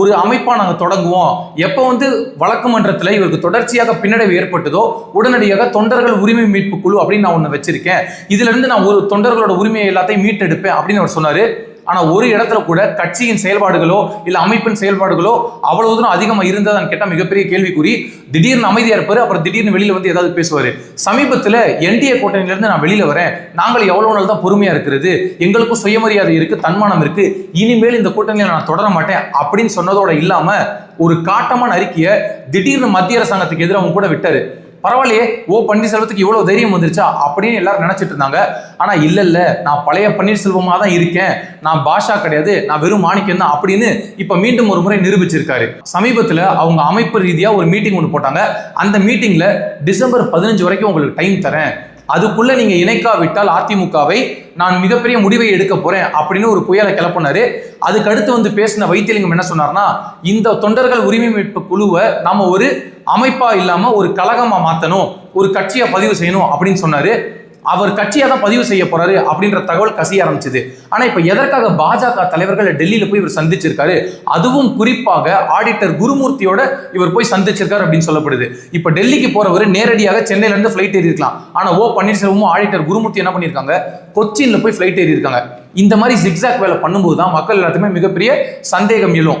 ஒரு அமைப்பாக நாங்கள் தொடங்குவோம். எப்போ வந்து வழக்கு மன்றத்தில் இவருக்கு தொடர்ச்சியாக பின்னடைவு ஏற்பட்டதோ உடனடியாக தொண்டர்கள் உரிமை மீட்பு குழு அப்படின்னு நான் ஒன்று வச்சிருக்கேன். இதுலேருந்து நான் ஒரு தொண்டர்களோட உரிமையை எல்லாத்தையும் மீட்டெடுப்பேன் அப்படின்னு அவர் சொன்னார். ஆனால் ஒரு இடத்துல கூட கட்சியின் செயல்பாடுகளோ இல்லை அமைப்பின் செயல்பாடுகளோ அவ்வளவு தூரம் அதிகமாக இருந்ததான்னு கேட்டால் மிகப்பெரிய கேள்விக்குறி. திடீர்னு அமைதியாக இருப்பார் அப்புறம் திடீர்னு வெளியில் வந்து ஏதாவது பேசுவார். சமீபத்தில் என்டிஏ கூட்டணியிலேருந்து நான் வெளியில் வரேன். நாங்கள் எவ்வளோ நாள் தான் பொறுமையாக இருக்கிறது எங்களுக்கும் சுயமரியாதை இருக்குது தன்மானம் இருக்குது இனிமேல் இந்த கூட்டணியில் நான் தொடர மாட்டேன் அப்படின்னு சொன்னதோட இல்லாமல் ஒரு காட்டமான அறிக்கையை திடீர்னு மத்திய அரசாங்கத்துக்கு எதிராக அவங்க கூட விட்டார். பரவாயில்லையே ஓ பன்னீர்செல்வத்துக்கு இவ்வளவு தைரியம் வந்துருச்சா? அப்படின்னு எல்லாரும் நினைச்சிட்டு இருந்தாங்க. ஆனா இல்ல இல்ல நான் பழைய பன்னீர்செல்வமா தான் இருக்கேன். நான் பாஷா கிடையாது நான் வெறும் மாணிக்கம் தான் அப்படின்னு இப்ப மீண்டும் ஒரு முறை நிரூபிச்சிருக்காரு. சமீபத்துல அவங்க அமைப்பு ரீதியா ஒரு மீட்டிங் ஒன்று போட்டாங்க. அந்த மீட்டிங்ல டிசம்பர் பதினஞ்சு வரைக்கும் உங்களுக்கு டைம் தரேன். அதுக்குள்ளே நீங்கள் இணைக்காவிட்டால் அதிமுகவை நான் மிகப்பெரிய முடிவை எடுக்க போகிறேன் அப்படின்னு ஒரு புயலை கிளப்பினாரு. அதுக்கடுத்து வந்து பேசின வைத்தியலிங்கம் என்ன சொன்னார்னா இந்த தொண்டர்கள் உரிமை மீட்பு குழுவை நம்ம ஒரு அமைப்பாக இல்லாமல் ஒரு கழகமாக மாற்றணும் ஒரு கட்சியை பதிவு செய்யணும் அப்படின்னு சொன்னார். அவர் கட்சியாக தான் பதிவு செய்ய போறாரு அப்படின்ற தகவல் கசிய ஆரம்பிச்சது. ஆனா இப்ப எதற்காக பாஜக தலைவர்கள் டெல்லியில போய் இவர் சந்திச்சிருக்காரு? அதுவும் குறிப்பாக ஆடிட்டர் குருமூர்த்தியோட இவர் போய் சந்திச்சிருக்காரு அப்படின்னு சொல்லப்படுது. இப்ப டெல்லிக்கு போறவர் நேரடியாக சென்னையில இருந்து ஃபிளைட் ஏறி இருக்கலாம். ஆனா ஓ பன்னீர்செல்வமும் ஆடிட்டர் குருமூர்த்தி என்ன பண்ணியிருக்காங்க கொச்சின்ல போய் ஃபிளைட் ஏறி இருக்காங்க. இந்த மாதிரி ஜிக்ஸாக் வேலை பண்ணும்போது தான் மக்கள் எல்லாத்துக்குமே மிகப்பெரிய சந்தேகம் எழும்.